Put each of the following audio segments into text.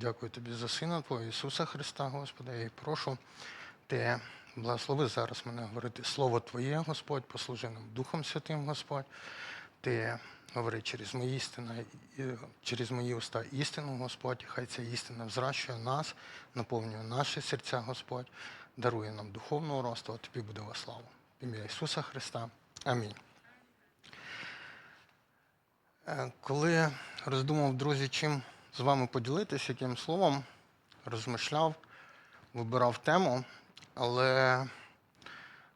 Дякую тобі за Сина Твого Ісуса Христа, Господи, і прошу Ти благослови зараз мене говорити Слово Твоє, Господь, послужи нам Духом Святим, Господь. Ти говори через мої істини, через мої уста істину, Господь, і хай ця істина взращує нас, наповнює наші серця, Господь, дарує нам духовного росту, а тобі буде во славу. Ім'я Ісуса Христа. Амінь. Е, Коли роздумав, друзі, чим з вами поділитися, яким словом, розмишляв, вибирав тему, але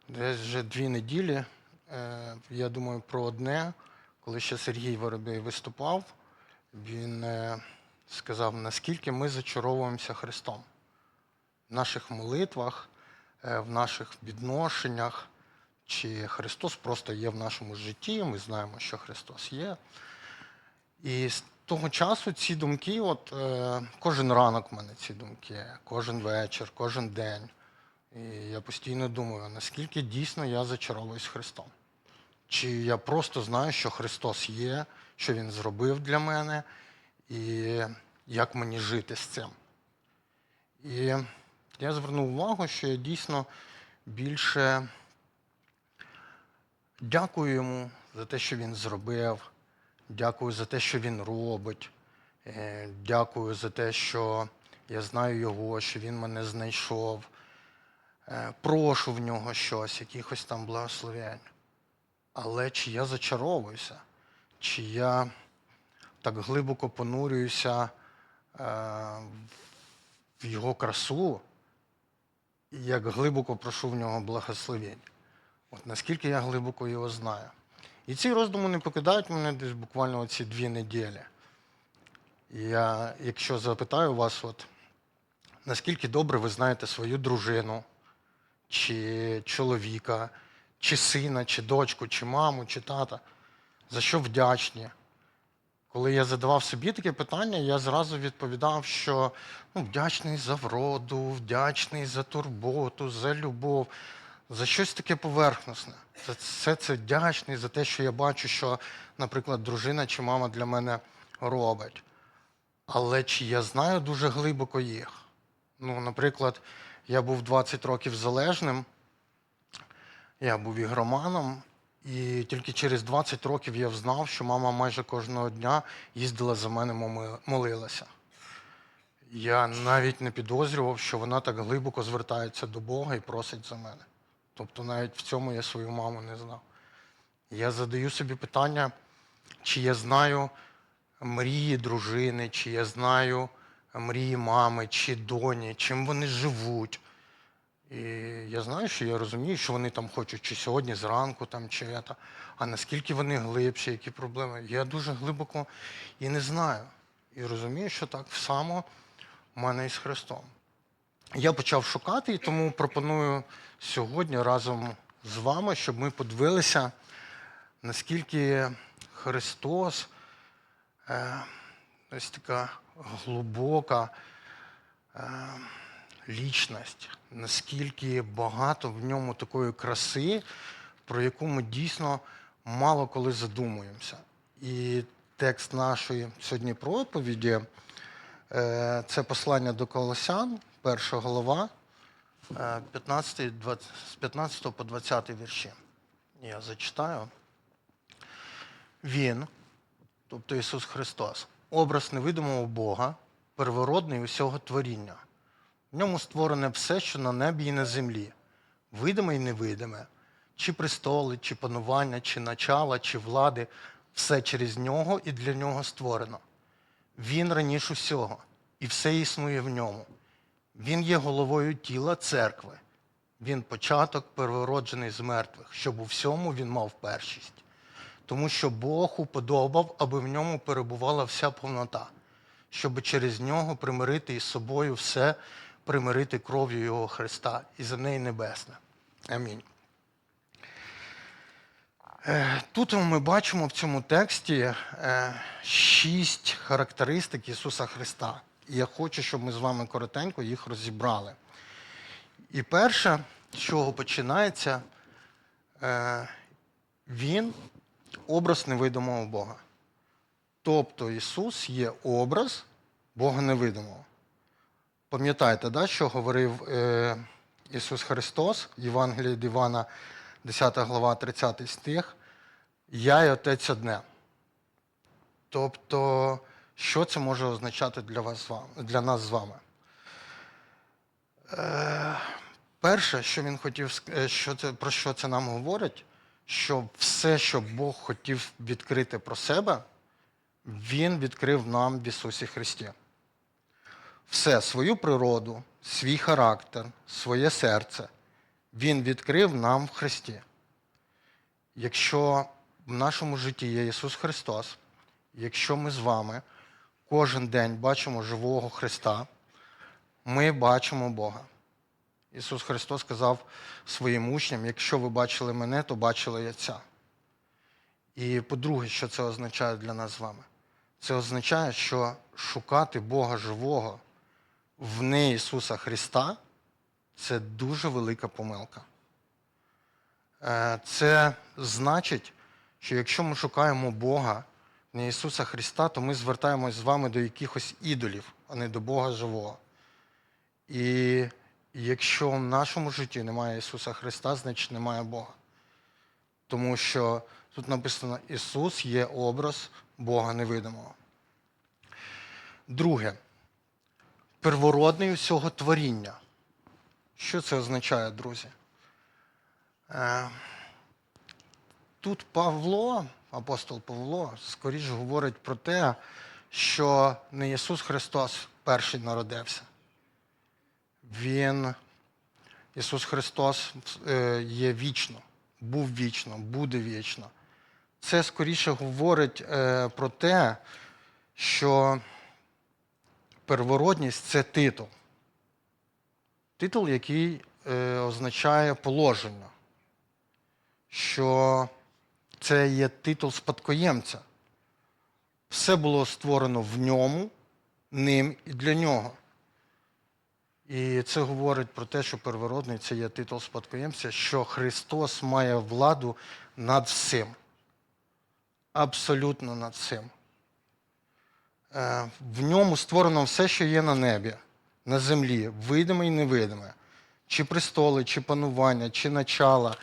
десь вже дві неділі е, я думаю про одне, коли ще Сергій Воробей виступав, він е, сказав, наскільки ми зачаровуємося Христом в наших молитвах, е, в наших відношеннях, чи Христос просто є в нашому житті, ми знаємо, що Христос є. І того часу ці думки, от е, кожен ранок в мене ці думки, кожен вечір, кожен день. І я постійно думаю, наскільки дійсно я зачаровуюсь Христом. Чи я просто знаю, що Христос є, що Він зробив для мене, і як мені жити з цим. І я звернув увагу, що я дійсно більше дякую йому за те, що він зробив. Дякую за те, що він робить. Е, Дякую за те, що я знаю його, що він мене знайшов. Е, Прошу в нього щось, якихось там благословень. Але чи я зачаровуюся, чи я так глибоко понурююся е, в його красу, як глибоко прошу в нього благословень. От наскільки я глибоко його знаю. І ці роздуми не покидають мене десь буквально ці дві неділі. І я, якщо запитаю вас, от, наскільки добре ви знаєте свою дружину, чи чоловіка, чи сина, чи дочку, чи маму, чи тата, за що вдячні? Коли я задавав собі таке питання, я зразу відповідав, що ну, вдячний за вроду, вдячний за турботу, за любов, за щось таке поверхностне. За все це вдячний за те, що я бачу, що, наприклад, дружина чи мама для мене робить. Але чи я знаю дуже глибоко їх? Ну, наприклад, я був 20 років залежним, я був ігроманом, і тільки через 20 років я взнав, що мама майже кожного дня їздила за мене, молилася. Я навіть не підозрював, що вона так глибоко звертається до Бога і просить за мене. Тобто навіть в цьому я свою маму не знав. Я задаю собі питання, чи я знаю мрії дружини, чи я знаю мрії мами, чи доні, чим вони живуть. І я знаю, що я розумію, що вони там хочуть чи сьогодні зранку, там, чи это. а наскільки вони глибші, які проблеми. Я дуже глибоко і не знаю. І розумію, що так само в мене і з Христом. Я почав шукати, і тому пропоную сьогодні разом з вами, щоб ми подивилися, наскільки Христос е, ось така глибока е, лічність, наскільки багато в ньому такої краси, про яку ми дійсно мало коли задумуємося. І текст нашої сьогодні проповіді е, це послання до Колосян, перша голова, е, 15, 20, з 15 по 20 вірші. Я зачитаю. Він, тобто Ісус Христос, образ невидимого Бога, первородний усього творіння. В ньому створене все, що на небі і на землі, видиме і невидиме, чи престоли, чи панування, чи начала, чи влади, все через нього і для нього створено. Він раніше усього, і все існує в ньому. Він є головою тіла церкви. Він початок первороджений з мертвих, щоб у всьому він мав першість. Тому що Бог уподобав, аби в ньому перебувала вся повнота, щоб через нього примирити із собою все, примирити кров'ю Його Христа і за неї небесне. Амінь. Е, Тут ми бачимо в цьому тексті е, шість характеристик Ісуса Христа. І я хочу, щоб ми з вами коротенько їх розібрали. І перше, з чого починається, е, Він образ невидимого Бога. Тобто Ісус є образ Бога невидимого. Пам'ятаєте, да, що говорив е, Ісус Христос, Євангеліє від Івана, 10 глава, 30 стих, Я і Отець одне. Тобто, що це може означати для, вас, для нас з вами? Е, перше, що він хотів, е, що це, про що це нам говорить, що все, що Бог хотів відкрити про себе, Він відкрив нам в Ісусі Христі. Все, свою природу, свій характер, своє серце Він відкрив нам в Христі. Якщо в нашому житті є Ісус Христос, якщо ми з вами кожен день бачимо живого Христа, ми бачимо Бога. Ісус Христос сказав своїм учням: якщо ви бачили мене, то бачили Отця. І по-друге, що це означає для нас з вами? Це означає, що шукати Бога живого вне Ісуса Христа це дуже велика помилка. Е, Це значить, що якщо ми шукаємо Бога не Ісуса Христа, то ми звертаємось з вами до якихось ідолів, а не до Бога живого. І якщо в нашому житті немає Ісуса Христа, значить немає Бога. Тому що тут написано, Ісус є образ Бога невидимого. Друге, первородний усього творіння. Що це означає, друзі? Е, Тут Павло, апостол Павло, скоріш говорить про те, що не Ісус Христос перший народився. Він, Ісус Христос е, є вічно, був вічно, буде вічно. Це скоріше говорить е, про те, що первородність це титул. Титул, який е, означає положення, що це є титул спадкоємця. Все було створено в ньому, ним і для нього. І це говорить про те, що первородний це є титул спадкоємця, що Христос має владу над всім. Абсолютно над всім. Е, В ньому створено все, що є на небі, на землі, видиме і невидиме. Чи престоли, чи панування, чи начала,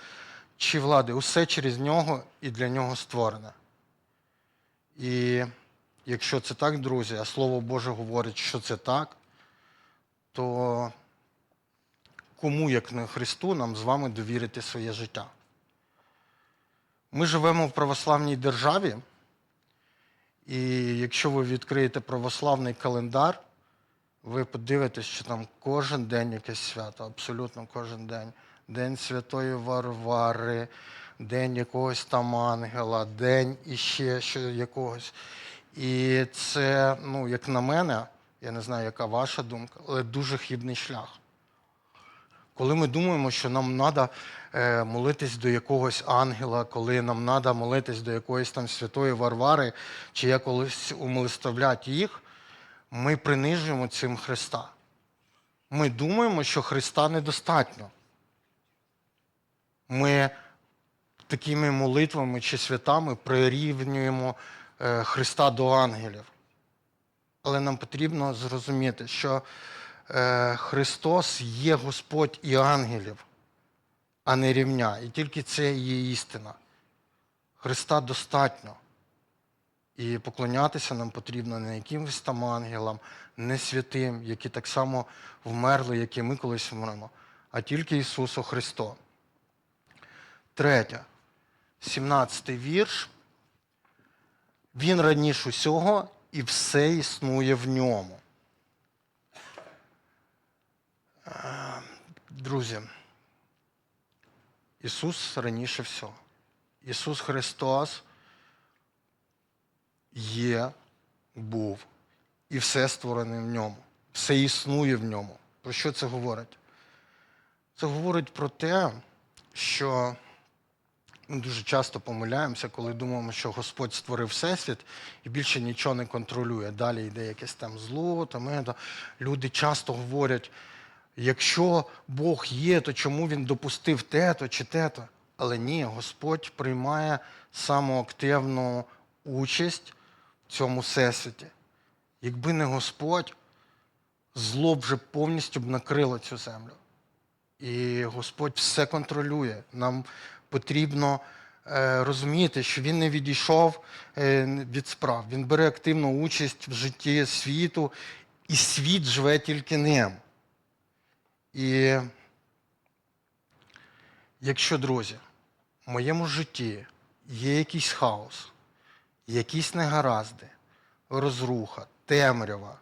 чи влади. Усе через нього і для нього створене. І якщо це так, друзі, а Слово Боже говорить, що це так, то кому, як не Христу, нам з вами довірити своє життя? Ми живемо в православній державі, і якщо ви відкриєте православний календар, ви подивитесь, що там кожен день якесь свято, абсолютно кожен день. День Святої Варвари, день якогось там ангела, день іще що якогось. І це, ну, як на мене, я не знаю, яка ваша думка, але дуже хибний шлях. Коли ми думаємо, що нам треба молитись до якогось ангела, коли нам треба молитись до якоїсь там святої Варвари, чи якось умилоставляти їх, ми принижуємо цим Христа. Ми думаємо, що Христа недостатньо. Ми такими молитвами чи святами прирівнюємо е, Христа до ангелів. Але нам потрібно зрозуміти, що е, Христос є Господь і ангелів, а не рівня. І тільки це є істина. Христа достатньо. І поклонятися нам потрібно не якимось там ангелам, не святим, які так само вмерли, як і ми колись вмремо, а тільки Ісусу Христу. Третє, 17 вірш. Він раніше усього і все існує в ньому. Е, Друзі, Ісус раніше всього. Ісус Христос є, був і все створене в ньому. Все існує в ньому. Про що це говорить? Це говорить про те, що ми дуже часто помиляємося, коли думаємо, що Господь створив Всесвіт і більше нічого не контролює. Далі йде якесь там зло, там, люди часто говорять, якщо Бог є, то чому він допустив те-то чи те-то? Але ні, Господь приймає саму активну участь в цьому всесвіті. Якби не Господь, зло б вже повністю б накрило цю землю. І Господь все контролює. Нам потрібно е, розуміти, що Він не відійшов е, від справ. Він бере активну участь в житті світу, і світ живе тільки ним. І якщо, друзі, в моєму житті є якийсь хаос, якісь негаразди, розруха, темрява,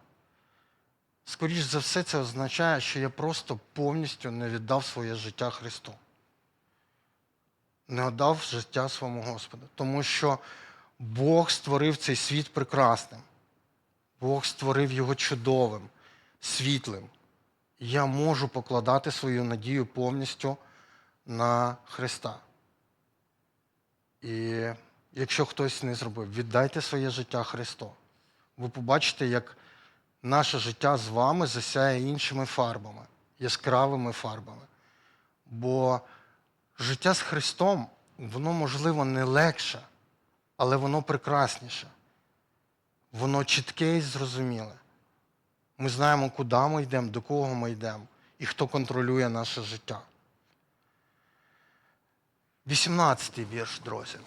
скоріш за все, це означає, що я просто повністю не віддав своє життя Христу. Не віддав життя своєму Господу. Тому що Бог створив цей світ прекрасним. Бог створив його чудовим, світлим. Я можу покладати свою надію повністю на Христа. І якщо хтось не зробив, віддайте своє життя Христу. Ви побачите, як наше життя з вами засяє іншими фарбами, яскравими фарбами. Бо життя з Христом, воно, можливо, не легше, але воно прекрасніше. Воно чітке і зрозуміле. Ми знаємо, куди ми йдемо, до кого ми йдемо і хто контролює наше життя. 18-й вірш, друзі.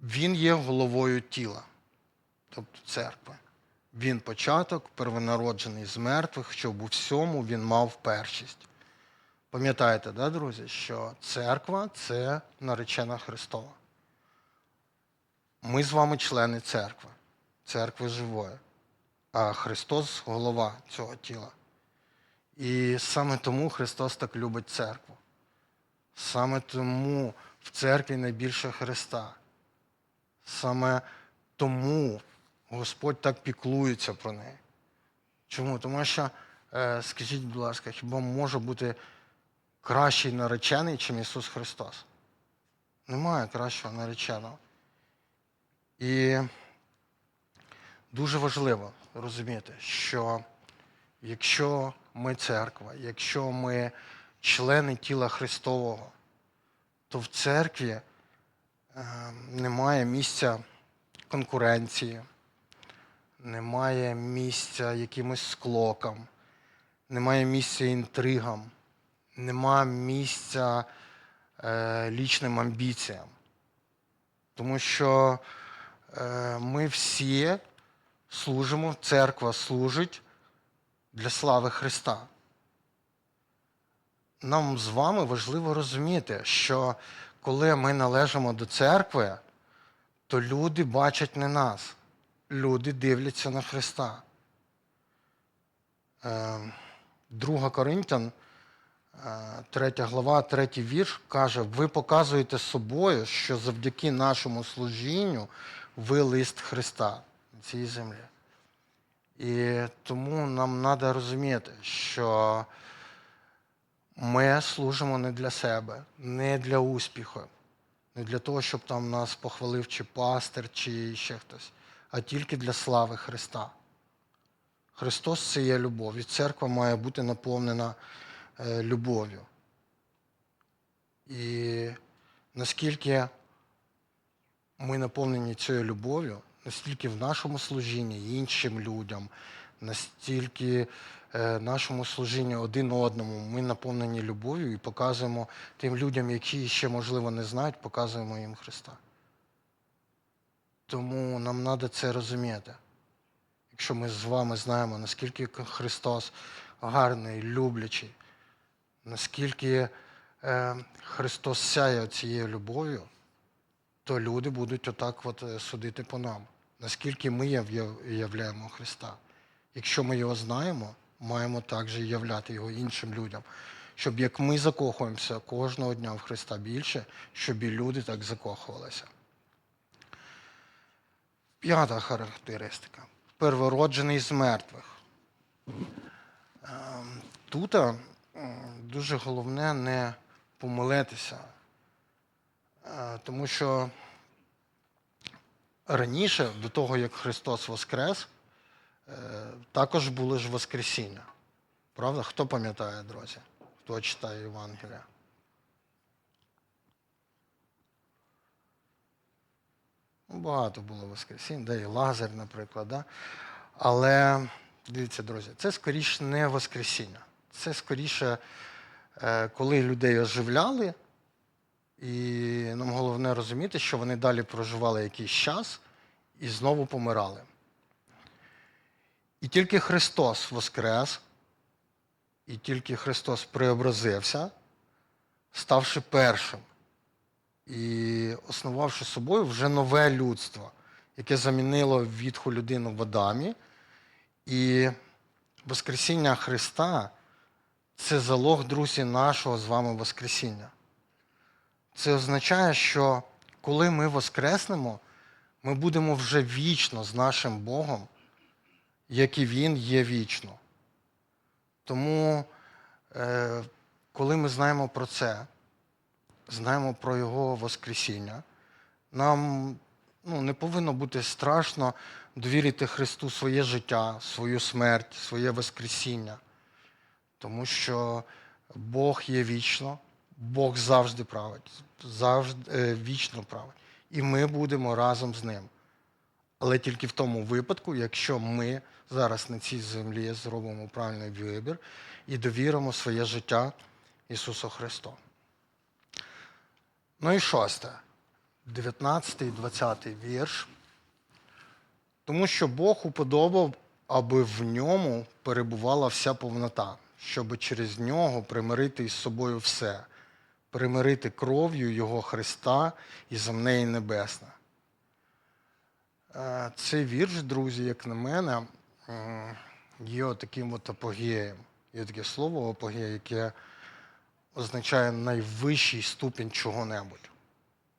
Він є головою тіла, тобто церкви. Він початок, первонароджений з мертвих, щоб у всьому він мав першість. Пам'ятаєте, да, друзі, що церква це наречена Христова. Ми з вами члени церкви, церкви живої, а Христос голова цього тіла. І саме тому Христос так любить церкву. Саме тому в церкві найбільше Христа. Саме тому Господь так піклується про неї. Чому? Тому що, е, скажіть, будь ласка, хіба може бути кращий наречений, чим Ісус Христос? Немає кращого нареченого. І дуже важливо розуміти, що якщо ми церква, якщо ми члени тіла Христового, то в церкві е, немає місця конкуренції, немає місця якимось склокам, немає місця інтригам, немає місця е, лічним амбіціям. Тому що е, ми всі служимо, церква служить для слави Христа. Нам з вами важливо розуміти, що коли ми належимо до церкви, то люди бачать не нас, люди дивляться на Христа. Е, 2 Коринтян, е, 3 глава, 3 вірш каже: ви показуєте собою, що завдяки нашому служінню ви лист Христа на цій землі. І тому нам треба розуміти, що ми служимо не для себе, не для успіху, не для того, щоб там нас похвалив чи пастир, чи ще хтось, а тільки для слави Христа. Христос це є любов, і церква має бути наповнена любов'ю. І наскільки ми наповнені цією любов'ю, настільки в нашому служінні іншим людям, настільки е, нашому служінні один одному ми наповнені любов'ю і показуємо тим людям, які ще, можливо, не знають, показуємо їм Христа. Тому нам треба це розуміти. Якщо ми з вами знаємо, наскільки Христос гарний, люблячий, наскільки е, Христос сяє цією любов'ю, то люди будуть отак от е, судити по нам. Наскільки ми являємо Христа. Якщо ми його знаємо, маємо також являти його іншим людям. Щоб як ми закохуємося кожного дня в Христа більше, щоб і люди так закохувалися. П'ята характеристика. Первороджений з мертвих. Ем, Тут ем, дуже головне не помилитися, Е, тому що раніше, до того, як Христос Воскрес, е, також були ж Воскресіння. Правда? Хто пам'ятає, друзі? Хто читає Євангелія? Ну, багато було воскресінь, де і Лазар, наприклад. Да? Але дивіться, друзі, це скоріше не Воскресіння. Це скоріше, коли людей оживляли, і нам головне розуміти, що вони далі проживали якийсь час і знову помирали. І тільки Христос воскрес, і тільки Христос преобразився, ставши першим і основавши собою вже нове людство, яке замінило відху людину в Адамі. І Воскресіння Христа це залог, друзі, нашого з вами Воскресіння. Це означає, що коли ми воскреснемо, ми будемо вже вічно з нашим Богом, як і Він є вічно. Тому, е, коли ми знаємо про це, знаємо про Його Воскресіння, нам ну, не повинно бути страшно довірити Христу своє життя, свою смерть, своє Воскресіння. Тому що Бог є вічно, Бог завжди править, завжди е, вічно править. І ми будемо разом з ним. Але тільки в тому випадку, якщо ми зараз на цій землі зробимо правильний вибір і довіримо своє життя Ісусу Христу. Ну і шосте, 19 і 20 вірш. Тому що Бог уподобав, аби в ньому перебувала вся повнота, щоб через нього примирити із собою все, примирити кров'ю Його Христа і земне і небесне. Е, Цей вірш, друзі, як на мене, є таким от апогеєм. Є таке слово апогея, яке означає найвищий ступінь чого-небудь.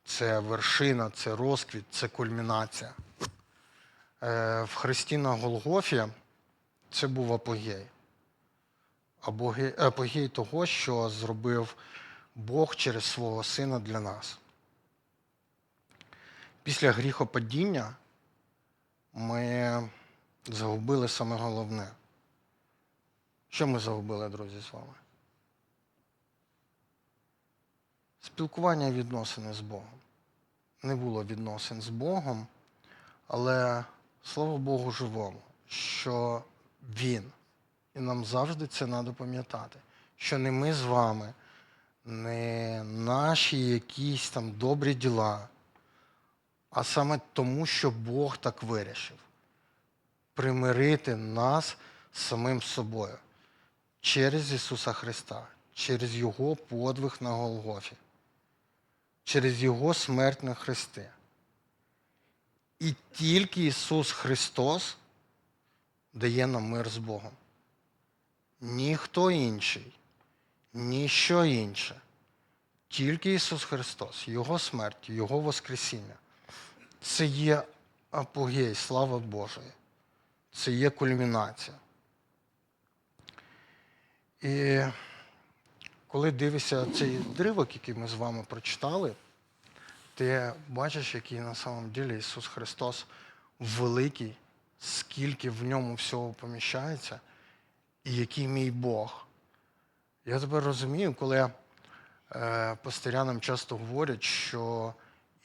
Це вершина, це розквіт, це кульмінація. Е, В Христі на Голгофі це був апогей. Апогей того, що зробив Бог через свого Сина для нас. Після гріхопадіння ми загубили саме головне. Що ми загубили, друзі, з вами? Спілкування і відносини з Богом. Не було відносин з Богом, але слава Богу живому, що Він. І нам завжди це треба пам'ятати, що не ми з вами, не наші якісь там добрі діла, а саме тому, що Бог так вирішив примирити нас з самим собою через Ісуса Христа, через Його подвиг на Голгофі, через Його смерть на Христі. І тільки Ісус Христос дає нам мир з Богом. Ніхто інший, ніщо інше. Тільки Ісус Христос, Його смерть, Його Воскресіння. Це є апогей, слава Божої. Це є кульмінація. І коли дивишся цей дривок, який ми з вами прочитали, ти бачиш, який на самом деле Ісус Христос великий, скільки в ньому всього поміщається, і який мій Бог. Я тепер розумію, коли е, пастирянам часто говорять, що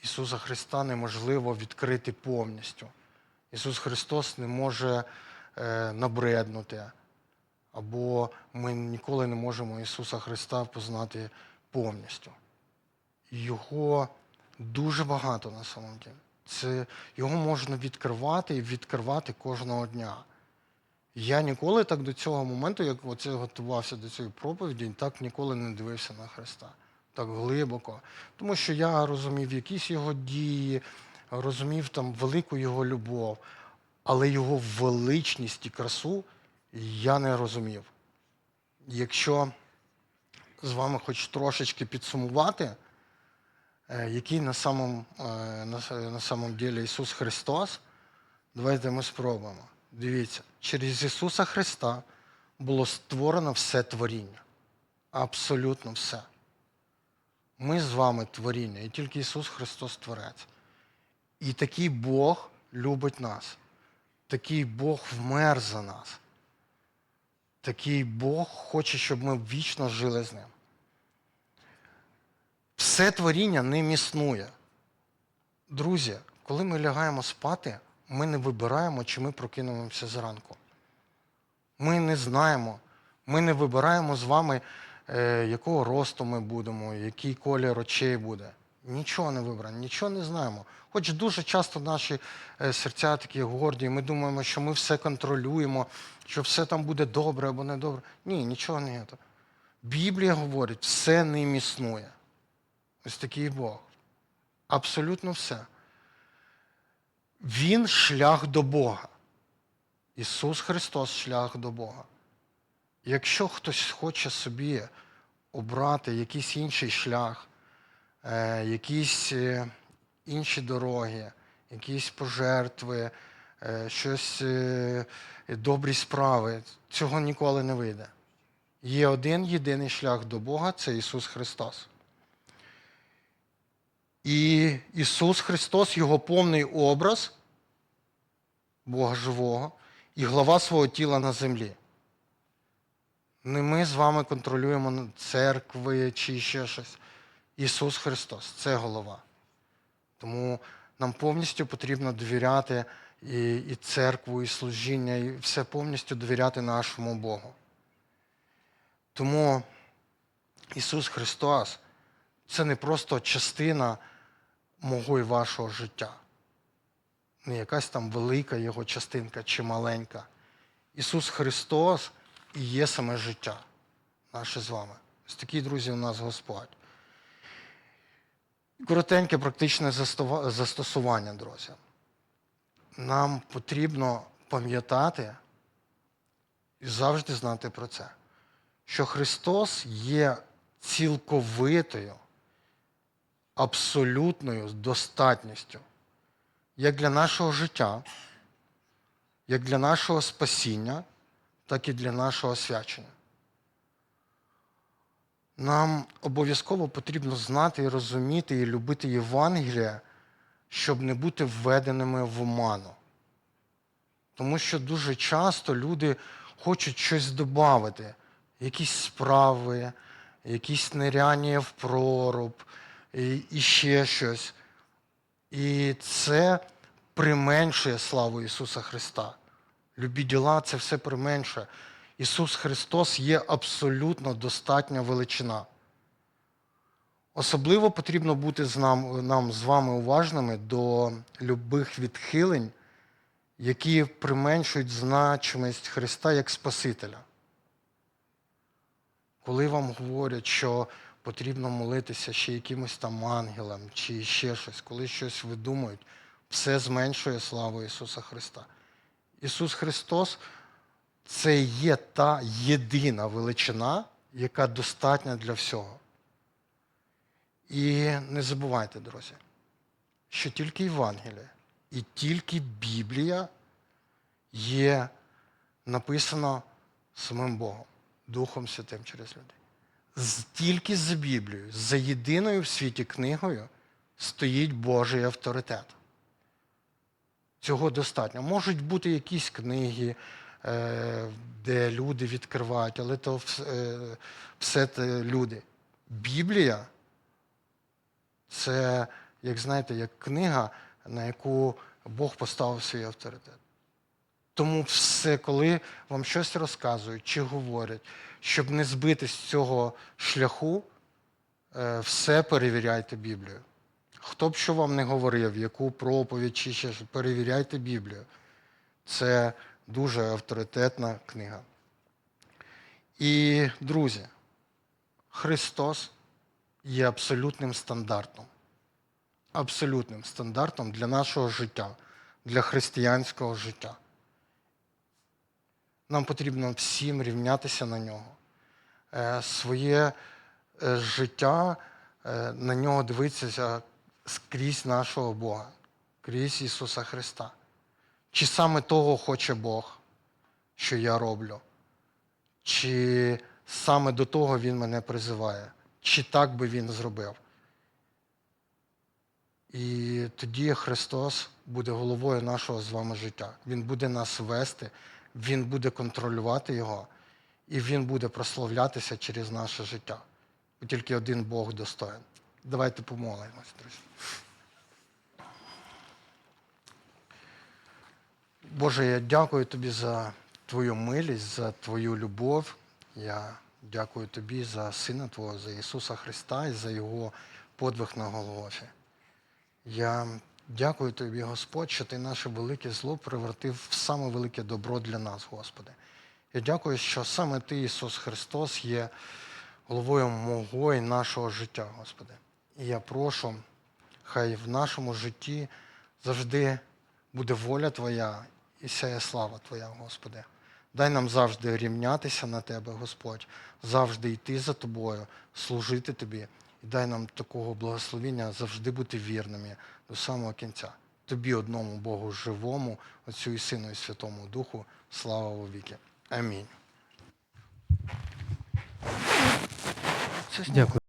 Ісуса Христа неможливо відкрити повністю. Ісус Христос не може е, набреднути, або ми ніколи не можемо Ісуса Христа познати повністю. Його дуже багато на самом деле. Це його можна відкривати і відкривати кожного дня. Я ніколи так до цього моменту, як оце готувався до цієї проповіді, так ніколи не дивився на Христа. Так глибоко. Тому що я розумів якісь його дії, розумів там велику його любов, але його величність і красу я не розумів. Якщо з вами хоч трошечки підсумувати, е, який на самом, е, на, на самом деле Ісус Христос, давайте ми спробуємо. Дивіться, через Ісуса Христа було створено все творіння. Абсолютно все. Ми з вами творіння, і тільки Ісус Христос Творець. І такий Бог любить нас. Такий Бог вмер за нас. Такий Бог хоче, щоб ми вічно жили з ним. Все творіння ним існує. Друзі, коли ми лягаємо спати, ми не вибираємо, чи ми прокинемося зранку. Ми не знаємо, ми не вибираємо з вами, е, якого росту ми будемо, який колір очей буде. Нічого не вибрано, нічого не знаємо. Хоч дуже часто наші е, серця такі горді, ми думаємо, що ми все контролюємо, що все там буде добре або не добре. Ні, нічого не є. Біблія говорить, все ним існує. Ось такий Бог. Абсолютно все. Він шлях до Бога. Ісус Христос шлях до Бога. Якщо хтось хоче собі обрати якийсь інший шлях, е, якісь е, інші дороги, якісь пожертви, е, щось добрі справи, цього ніколи не вийде. Є один єдиний шлях до Бога це Ісус Христос. І Ісус Христос, Його повний образ Бога живого і глава свого тіла на землі. Не ми з вами контролюємо церкви чи ще щось. Ісус Христос це голова. Тому нам повністю потрібно довіряти і, і церкву, і служіння, і все повністю довіряти нашому Богу. Тому Ісус Христос це не просто частина мого і вашого життя. Не якась там велика його частинка чи маленька. Ісус Христос і є саме життя наше з вами. Ось такі друзі у нас Господь. Коротеньке практичне застосування, друзі. Нам потрібно пам'ятати і завжди знати про це, що Христос є цілковитою, абсолютною достатністю як для нашого життя, як для нашого спасіння, так і для нашого освячення. Нам обов'язково потрібно знати і розуміти і любити Євангелія, щоб не бути введеними в оману. Тому що дуже часто люди хочуть щось додати, якісь справи, якісь ниряння в проруб, і, ще щось. І це применшує славу Ісуса Христа. Любі діла це все применшує. Ісус Христос є абсолютно достатня величина. Особливо потрібно бути з нам, нам з вами уважними до любих відхилень, які применшують значимість Христа як Спасителя. Коли вам говорять, що потрібно молитися ще якимось там ангелам чи ще щось, коли щось видумують, все зменшує славу Ісуса Христа. Ісус Христос це є та єдина величина, яка достатня для всього. І не забувайте, друзі, що тільки Євангеліє і тільки Біблія є написано самим Богом, Духом Святим через людей. Тільки за Біблією, за єдиною в світі книгою стоїть Божий авторитет. Цього достатньо. Можуть бути якісь книги, е, де люди відкривають, але то е, все це люди. Біблія це, як знаєте, як книга, на яку Бог поставив свій авторитет. Тому все, коли вам щось розказують чи говорять, щоб не збити з цього шляху, е, все перевіряйте Біблію. Хто б що вам не говорив, яку проповідь чи ще перевіряйте Біблію. Це дуже авторитетна книга. І, друзі, Христос є абсолютним стандартом. Абсолютним стандартом для нашого життя, для християнського життя. Нам потрібно всім рівнятися на нього. Е, Своє е, життя е, на нього дивитися скрізь нашого Бога, крізь Ісуса Христа. Чи саме того хоче Бог, що я роблю? Чи саме до того Він мене призиває? Чи так би Він зробив? І тоді Христос буде головою нашого з вами життя. Він буде нас вести, Він буде контролювати його, і Він буде прославлятися через наше життя. Бо тільки один Бог достоин. Давайте помолимось, друзі. Боже, я дякую тобі за твою милість, за твою любов. Я дякую тобі за Сина Твого, за Ісуса Христа і за Його подвиг на Голгофі. Я дякую тобі, Господь, що ти наше велике зло превратив в саме велике добро для нас, Господи. Я дякую, що саме Ти, Ісус Христос, є головою мого і нашого життя, Господи. І я прошу, хай в нашому житті завжди буде воля Твоя і сяє слава Твоя, Господи. Дай нам завжди рівнятися на Тебе, Господь, завжди йти за Тобою, служити Тобі. І дай нам такого благословення завжди бути вірними до самого кінця. Тобі одному Богу живому, Отцю і Сину і Святому Духу, слава віки. Амінь. Дякую.